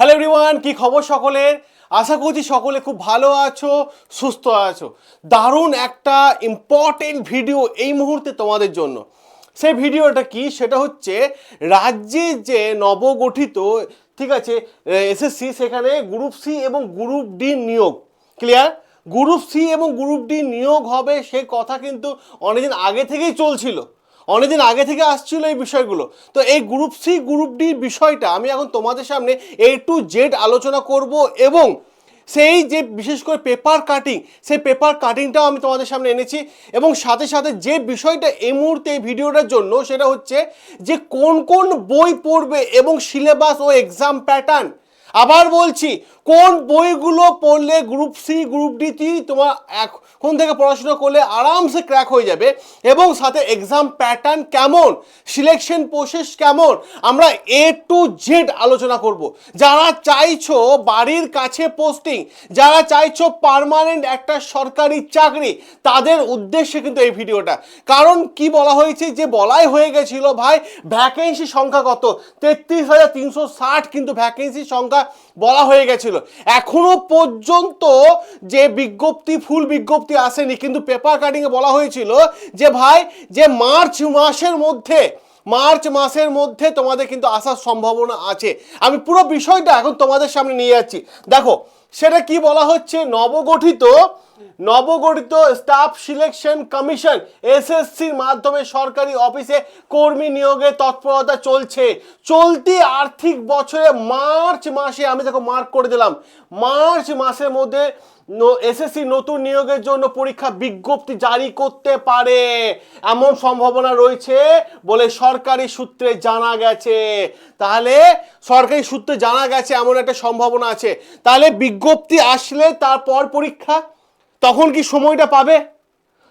Hello everyone কি খবর সকলের? আশা করছি সকলে খুব ভালো আছো, সুস্থ আছো। দারুণ একটা ইম্পর্টেন্ট ভিডিও এই মুহূর্তে তোমাদের জন্য। সেই ভিডিওটা কি? সেটা হচ্ছে রাজ্যে যে নবগঠিত, ঠিক আছে, এসএসসি, সেখানে গ্রুপ সি এবং গ্রুপ ডি নিয়োগ। ক্লিয়ার গ্রুপ সি এবং গ্রুপ ডি নিয়োগ হবে, সে কথা কিন্তু অনেকদিন আগে থেকেই চলছিল। অনেকদিন আগে থেকে আসছিল এই বিষয়গুলো। তো এই গ্রুপ সি গ্রুপ ডি বিষয়টা আমি এখন তোমাদের সামনে এ টু জেড আলোচনা করব এবং সেই যে বিশেষ করে পেপার কাটিং সেই পেপার কাটিংটাও আমি তোমাদের সামনে এনেছি এবং সাথে সাথে যে বিষয়টা এই মুহূর্তে এই ভিডিওটার জন্য সেটা হচ্ছে যে কোন কোন বই পড়বে এবং সিলেবাস ও এক্সাম প্যাটার্ন আবার বলছি কোন বইগুলো পড়লে গ্রুপ সি গ্রুপ ডিতে তোমার এখন থেকে পড়াশোনা করলে আরামসে ক্র্যাক হয়ে যাবে? এবং সাথে এক্সাম প্যাটার্ন কেমন? সিলেকশন প্রসেস কেমন? আমরা এ টু জেড আলোচনা করব। যারা চাইছো বাড়ির কাছে পোস্টিং যারা চাইছো পার্মানেন্ট একটা সরকারি চাকরি, তাদের উদ্দেশ্যে কিন্তু এই ভিডিওটা। কারণ কি বলা হয়েছে? যে বলাই হয়ে গেছিল, ভাই ভ্যাকেন্সি সংখ্যা কত? তেত্রিশ হাজার তিনশো ষাট কিন্তু ভ্যাকেন্সি সংখ্যা বলা হয়ে গেছিল। এখনও পর্যন্ত যে বিজ্ঞপ্তি, ফুল বিজ্ঞপ্তি আসেনি, কিন্তু পেপার কাটিংয়ে বলা হয়েছিল যে ভাই, যে মার্চ মাসের মধ্যে মার্চ মাসের মধ্যে তোমাদের কিন্তু আসার সম্ভাবনা আছে। আমি পুরো বিষয়টা এখন তোমাদের সামনে নিয়ে যাচ্ছি। দেখো, সেটা কি বলা হচ্ছে? নবগঠিত নবগঠিত স্টাফ সিলেকশন কমিশন এসএসসির মাধ্যমে সরকারি অফিসে কর্মী নিয়োগের তৎপরতা চলছে। চলতি আর্থিক বছরে মার্চ মাসে আমি দেখো মার্ক করে দিলাম। মার্চ মাসের মধ্যে এসএসসি নতুন নিয়োগের জন্য পরীক্ষা বিজ্ঞপ্তি জারি করতে পারে। এমন সম্ভাবনা রয়েছে বলে সরকারি সূত্রে জানা গেছে। তাহলে সরকারি সূত্রে জানা গেছে এমন একটা সম্ভাবনা আছে। তাহলে বিজ্ঞপ্তি আসলে তারপর পরীক্ষা? তখন কি সময়টা পাবে?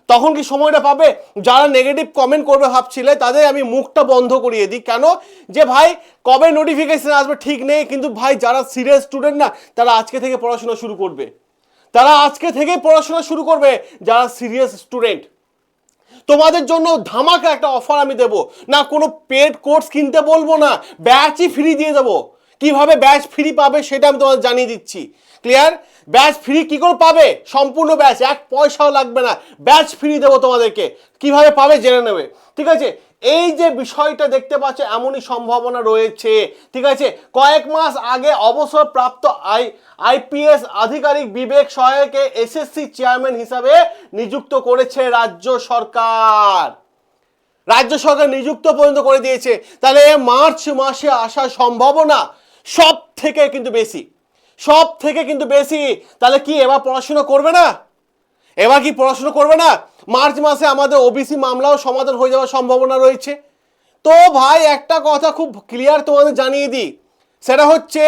তখন কি সময়টা পাবে? যারা নেগেটিভ কমেন্ট করবে ভাবছিলে, তাদের আমি মুখটা বন্ধ করিয়ে দিই। কেন? যে ভাই, কবে নোটিফিকেশান আসবে ঠিক নেই, কিন্তু ভাই, যারা সিরিয়াস স্টুডেন্ট না, তারা আজকে থেকে পড়াশোনা শুরু করবে। তারা আজকে থেকে পড়াশোনা শুরু করবে যারা সিরিয়াস স্টুডেন্ট। তোমাদের জন্য ধামাকা একটা অফার আমি দেব। না, কোনো পেড কোর্স কিনতে বলব না, ব্যাচই ফ্রি দিয়ে দেবো। কীভাবে ব্যাচ ফ্রি পাবে সেটা আমি তোমাদের জানিয়ে দিচ্ছি। ক্লিয়ার? ব্যাচ ফ্রি কি করে পাবে? সম্পূর্ণ ব্যাচ, এক পয়সাও লাগবে না। ব্যাচ ফ্রি দেবো তোমাদেরকে। কীভাবে পাবে জেনে নেবে। ঠিক আছে? এই যে বিষয়টা দেখতে পাচ্ছ, এমনই সম্ভাবনা রয়েছে। ঠিক আছে? কয়েক মাস আগে অবসরপ্রাপ্ত আই, আইপিএস আধিকারিক বিবেক সহায়কে এসএসসি চেয়ারম্যান হিসাবে নিযুক্ত করেছে রাজ্য সরকার। রাজ্য সরকার নিযুক্ত পর্যন্ত করে দিয়েছে। তাহলে মার্চ মাসে আসার সম্ভাবনা সব থেকে কিন্তু বেশি। সব থেকে কিন্তু বেশি। তাহলে কি এবার পড়াশোনা করবে না? এবার কি পড়াশুনো করবে না? মার্চ মাসে আমাদের ওবিসি মামলাও সমাধান হয়ে যাওয়ার সম্ভাবনা রয়েছে। তো ভাই, একটা কথা খুব ক্লিয়ার তোমাদের জানিয়ে দিই। সেটা হচ্ছে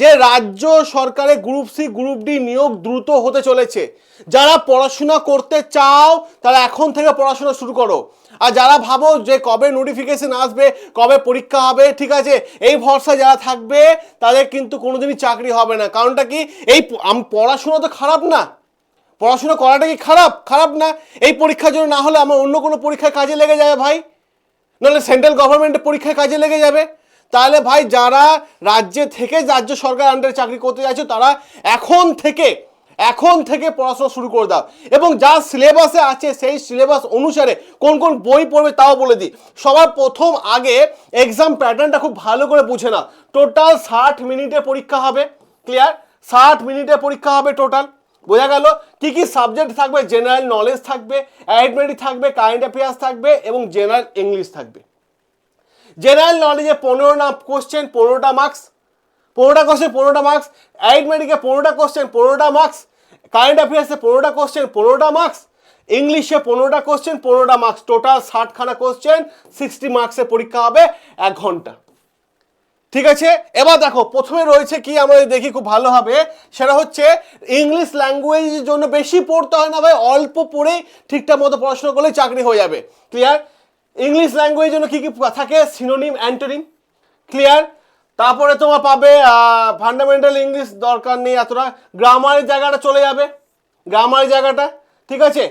যে রাজ্য সরকারের গ্রুপ সি গ্রুপ ডি নিয়োগ দ্রুত হতে চলেছে। যারা পড়াশোনা করতে চাও, তারা এখন থেকে পড়াশোনা শুরু করো। আর যারা ভাবো যে কবে নোটিফিকেশন আসবে, কবে পরীক্ষা হবে, ঠিক আছে, এই ভরসা যারা থাকবে, তাদের কিন্তু কোনোদিনই চাকরি হবে না। কারণটা কি? এই পড়াশোনা তো খারাপ না। পড়াশোনা করাটা কি খারাপ? খারাপ না। এই পরীক্ষার জন্য না হলে আমার অন্য কোনো পরীক্ষায় কাজে লেগে যাবে ভাই। নাহলে সেন্ট্রাল গভর্নমেন্টের পরীক্ষায় কাজে লেগে যাবে। তাহলে ভাই যারা রাজ্যে থেকে রাজ্য সরকার আন্ডারে চাকরি করতে যাচ্ছে, তারা এখন থেকে এখন থেকে পড়াশোনা শুরু করে দাও। এবং যা সিলেবাসে আছে, সেই সিলেবাস অনুসারে কোন কোন বই পড়বে তাও বলে দিই। সবার প্রথম আগে এক্সাম প্যাটার্নটা খুব ভালো করে বুঝে না টোটাল ষাট মিনিটে পরীক্ষা হবে। ক্লিয়ার ষাট মিনিটে পরীক্ষা হবে টোটাল বোঝা গেল কি কি সাবজেক্ট থাকবে জেনারেল নলেজ থাকবে অ্যারিথমেটিক থাকবে কারেন্ট অ্যাফেয়ার্স থাকবে এবং জেনারেল ইংলিশ থাকবে। জেনারেল নলেজে পনেরোটা কোশ্চেন পনেরোটা মার্কস পনেরোটা কোশ্চেন পনেরোটা মার্কস অ্যারিথমেটিকে পনেরোটা কোশ্চেন পনেরোটা মার্কস কারেন্ট অ্যাফেয়ার্সে পনেরোটা কোশ্চেন পনেরোটা মার্কস ইংলিশে পনেরোটা কোশ্চেন পনেরোটা মার্কস টোটাল ষাটখানা কোশ্চেন সিক্সটি মার্কসের পরীক্ষা হবে এক ঘণ্টা। ঠিক আছে? এবার দেখো, প্রথমে রয়েছে কি আমরা দেখি খুব ভালো হবে। সেটা হচ্ছে ইংলিশ ল্যাঙ্গুয়েজের জন্য বেশি পড়তে হয় না ভাই, অল্প পড়ে ঠিকঠাক মতো পড়াশোনা করলে চাকরি হয়ে যাবে। ক্লিয়ার ইংলিশ ল্যাঙ্গুয়েজের জন্য কি কি থাকে? সিনোনিম অ্যান্টোনিম ক্লিয়ার তারপরে তোমার পাবে ফান্ডামেন্টাল ইংলিশ দরকার নেই এতটা। গ্রামারের জায়গাটা চলে যাবে। গ্রামারের জায়গাটা, ঠিক আছে?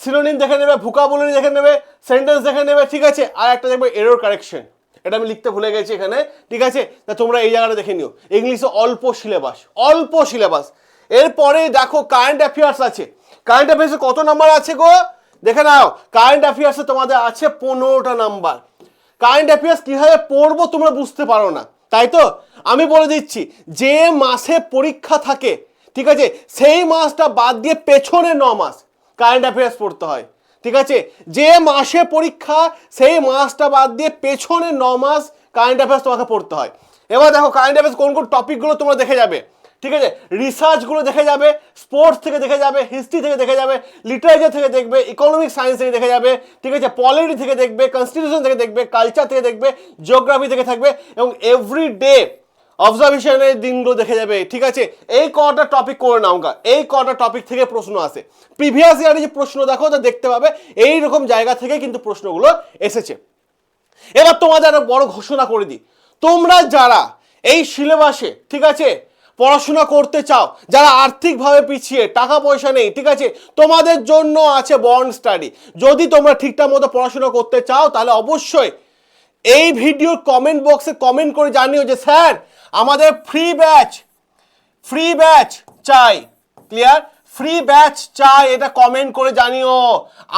সিনোনিম দেখে নেবে ভুকাবুলারি দেখে নেবে সেন্টেন্স দেখে নেবে, ঠিক আছে? আর একটা দেখবে এরর কারেকশন এটা আমি লিখতে ভুলে গেছি এখানে। ঠিক আছে? তা তোমরা এই জায়গাটা দেখে নিও। ইংলিশে অল্প সিলেবাস অল্প সিলেবাস এরপরে দেখো কারেন্ট অ্যাফেয়ার্স আছে। কারেন্ট অ্যাফেয়ার্সে কত নাম্বার আছে গো? দেখে নাও। কারেন্ট অ্যাফেয়ার্সে তোমাদের আছে পনেরোটা নাম্বার কারেন্ট অ্যাফেয়ার্স কীভাবে পড়ব তোমরা বুঝতে পারো না। তাই তো? আমি বলে দিচ্ছি, যে মাসে পরীক্ষা থাকে, ঠিক আছে? সেই মাসটা বাদ দিয়ে পেছনে ন মাস কারেন্ট অ্যাফেয়ার্স পড়তে হয়। ঠিক আছে? যে মাসে পরীক্ষা, সেই মাসটা বাদ দিয়ে পেছনে ন মাস কারেন্ট অ্যাফেয়ার্স তোমাকে পড়তে হয়। এবার দেখো কারেন্ট অ্যাফেয়ার্স কোন কোন টপিকগুলো তোমরা দেখে যাবে। ঠিক আছে? রিসার্চগুলো দেখে যাবে স্পোর্টস থেকে দেখে যাবে হিস্ট্রি থেকে দেখে যাবে লিটারেচার থেকে দেখবে ইকোনমিক সায়েন্স থেকে দেখে যাবে, ঠিক আছে? পলিটি থেকে দেখবে কনস্টিটিউশন থেকে দেখবে কালচার থেকে দেখবে জিওগ্রাফি থেকে থাকবে, এবং এভরি ডে অবজারভেশনের দিনগুলো দেখে যাবে। ঠিক আছে? এই কটা টপিক করে নাও এই কটা টপিক থেকে প্রশ্ন আসে। প্রিভিয়াস ইয়ারে যে প্রশ্ন দেখো তা দেখতে পাবে। এই রকম জায়গা থেকে কিন্তু প্রশ্নগুলো এসেছে। এবার তোমাদের একটা বড় ঘোষণা করে দিই। তোমরা যারা এই সিলেবাসে ঠিক আছে, পড়াশোনা করতে চাও, যারা আর্থিকভাবে পিছিয়ে টাকা পয়সা নেই, ঠিক আছে, তোমাদের জন্য আছে বন্ড স্টাডি যদি তোমরা ঠিকঠাক মতো পড়াশোনা করতে চাও, তাহলে অবশ্যই এই ভিডিওর কমেন্ট বক্সে কমেন্ট করে জানিও যে, স্যার আমাদের ফ্রি ব্যাচ ফ্রি ব্যাচ চাই ক্লিয়ার ফ্রি ব্যাচ চাই, এটা কমেন্ট করে জানিও।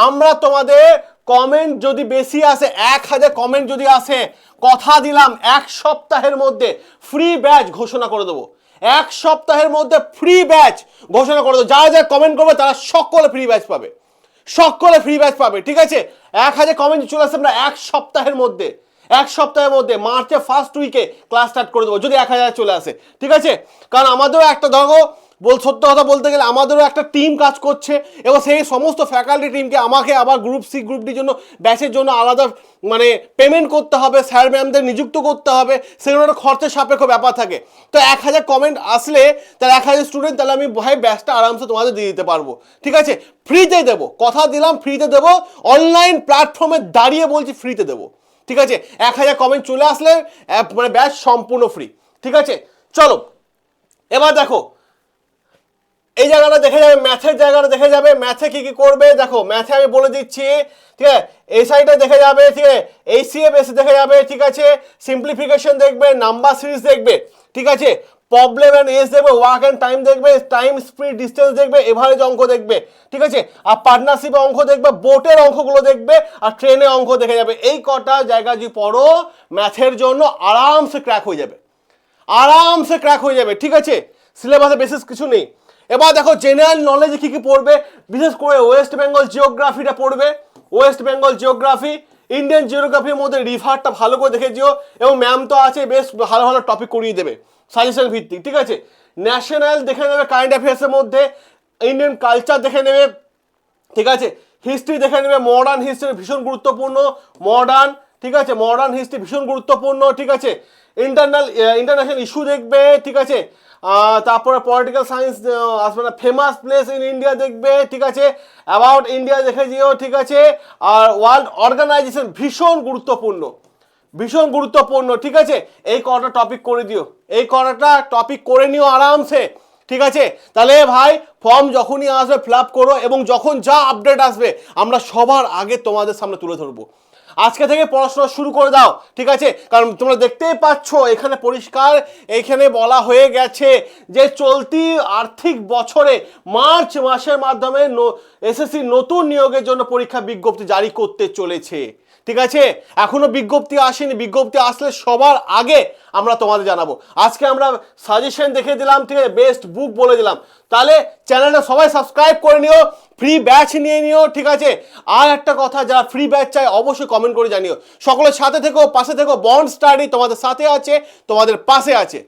আমরা তোমাদের কমেন্ট যদি বেশি আসে, এক হাজার কমেন্ট যদি আসে, কথা দিলাম এক সপ্তাহের মধ্যে ফ্রি ব্যাচ ঘোষণা করে দেবো। এক সপ্তাহের মধ্যে ফ্রি ব্যাচ ঘোষণা করে দেবো। যারা যারা কমেন্ট করবে, তারা সকলে ফ্রি ব্যাচ পাবে। সকলে ফ্রি ব্যাচ পাবে, ঠিক আছে? এক হাজার কমেন্ট চলে আসছে আমরা এক সপ্তাহের মধ্যে। এক সপ্তাহের মধ্যে মার্চে ফার্স্ট উইকে ক্লাস স্টার্ট করে দেবো, যদি এক হাজার চলে আসে। ঠিক আছে? কারণ আমাদেরও একটা ধরো বল, সত্য কথা বলতে গেলে আমাদেরও একটা টিম কাজ করছে, এবং সেই সমস্ত ফ্যাকাল্টি টিমকে আমাকে আবার গ্রুপ সি গ্রুপটির জন্য ব্যাচের জন্য আলাদা মানে পেমেন্ট করতে হবে স্যার ম্যামদের নিযুক্ত করতে হবে, সেগুলো একটা খরচের সাপেক্ষ ব্যাপার থাকে। তো এক হাজার কমেন্ট আসলে, তাহলে এক হাজার স্টুডেন্ট তাহলে আমি ভাই ব্যাচটা আরামসে তোমাদের দিয়ে দিতে পারব। ঠিক আছে? ফ্রিতে দেবো, কথা দিলাম ফ্রিতে দেবো অনলাইন প্ল্যাটফর্মে দাঁড়িয়ে বলছি ফ্রিতে দেবো। ঠিক আছে? এক হাজার কমেন্ট চলে আসলে মানে ব্যাচ সম্পূর্ণ ফ্রি ঠিক আছে? চলো, এবার দেখো, এই জায়গাটা দেখে যাবে ম্যাথের জায়গাটা দেখে যাবে ম্যাথে কি কি করবে? দেখো ম্যাথে আমি বলে দিচ্ছি, ঠিক আছে? এই সাইডে দেখে যাবে, ঠিক আছে? এই সিএফ এসে দেখে যাবে, ঠিক আছে? সিম্পলিফিকেশন দেখবে নাম্বার সিরিজ দেখবে, ঠিক আছে? প্রবলেম অ্যান্ড এস দেখবে ওয়ার্ক অ্যান্ড টাইম দেখবে টাইম স্পিড ডিস্টেন্স দেখবে এভারেজ অঙ্ক দেখবে, ঠিক আছে? আর পার্টনারশিপ অঙ্ক দেখবে বোটের অঙ্কগুলো দেখবে, আর ট্রেনে অঙ্ক দেখে যাবে। এই কটা জায়গা যদি পড়ো ম্যাথের জন্য আরামসে ক্র্যাক হয়ে যাবে। আরামসে ক্র্যাক হয়ে যাবে, ঠিক আছে? সিলেবাসে বেসিস কিছু নেই। এবার দেখো জেনারেল নলেজে কী কী পড়বে? বিশেষ করে ওয়েস্ট বেঙ্গল জিওগ্রাফিটা পড়বে। ওয়েস্ট বেঙ্গল জিওগ্রাফি ইন্ডিয়ান জিওগ্রাফির মধ্যে রিভারটা ভালো করে দেখে যেও এবং ম্যাম তো আছে, বেশ ভালো ভালো টপিক করিয়ে দেবে সাজেশন ভিত্তিক, ঠিক আছে? ন্যাশনাল দেখে নেবে কারেন্ট অ্যাফেয়ার্সের মধ্যে ইন্ডিয়ান কালচার দেখে নেবে, ঠিক আছে? হিস্ট্রি দেখে নেবে মডার্ন হিস্ট্রি ভীষণ গুরুত্বপূর্ণ মডার্ন ঠিক আছে? মডার্ন হিস্ট্রি ভীষণ গুরুত্বপূর্ণ, ঠিক আছে? ইন্টারনাল ইন্টারন্যাশনাল ইস্যু দেখবে, ঠিক আছে? তারপরে পলিটিক্যাল সায়েন্স আসবে না। ফেমাস প্লেস ইন ইন্ডিয়া দেখবে, ঠিক আছে? অ্যাবাউট ইন্ডিয়া দেখে যেও, ঠিক আছে? আর ওয়ার্ল্ড অর্গানাইজেশন ভীষণ গুরুত্বপূর্ণ। ভীষণ গুরুত্বপূর্ণ, ঠিক আছে? এই কটা টপিক করে দিও। এই কটা টপিক করে নিও আরামসে, ঠিক আছে? তাহলে ভাই ফর্ম যখনই আসবে ফিল আপ করো এবং যখন যা আপডেট আসবে, আমরা সবার আগে তোমাদের সামনে তুলে ধরবো। আজকে থেকে পড়াশোনা শুরু করে দাও, ঠিক আছে? কারণ তোমরা দেখতেই পাচ্ছ, এখানে পরিষ্কার, এখানে বলা হয়ে গেছে যে চলতি আর্থিক বছরে মার্চ মাসের মাধ্যমে এসএসসি নতুন নিয়োগের জন্য পরীক্ষা বিজ্ঞপ্তি জারি করতে চলেছে, ঠিক আছে? এখনও বিজ্ঞপ্তি আসেনি, বিজ্ঞপ্তি আসলে সবার আগে আমরা তোমাদের জানাব। আজকে আমরা সাজেশন দেখে দিলাম, ঠিক আছে? বেস্ট বুক বলে দিলাম। তাহলে চ্যানেলটা সবাই সাবস্ক্রাইব করে নিও ফ্রি ব্যাচ নিয়ে নিও, ঠিক আছে? আর একটা কথা, যারা ফ্রি ব্যাচ চাই অবশ্যই কমেন্ট করে জানিও। সকলের সাথে থেকো, পাশে থেকো বন্ড স্টাডি তোমাদের সাথে আছে, তোমাদের পাশে আছে।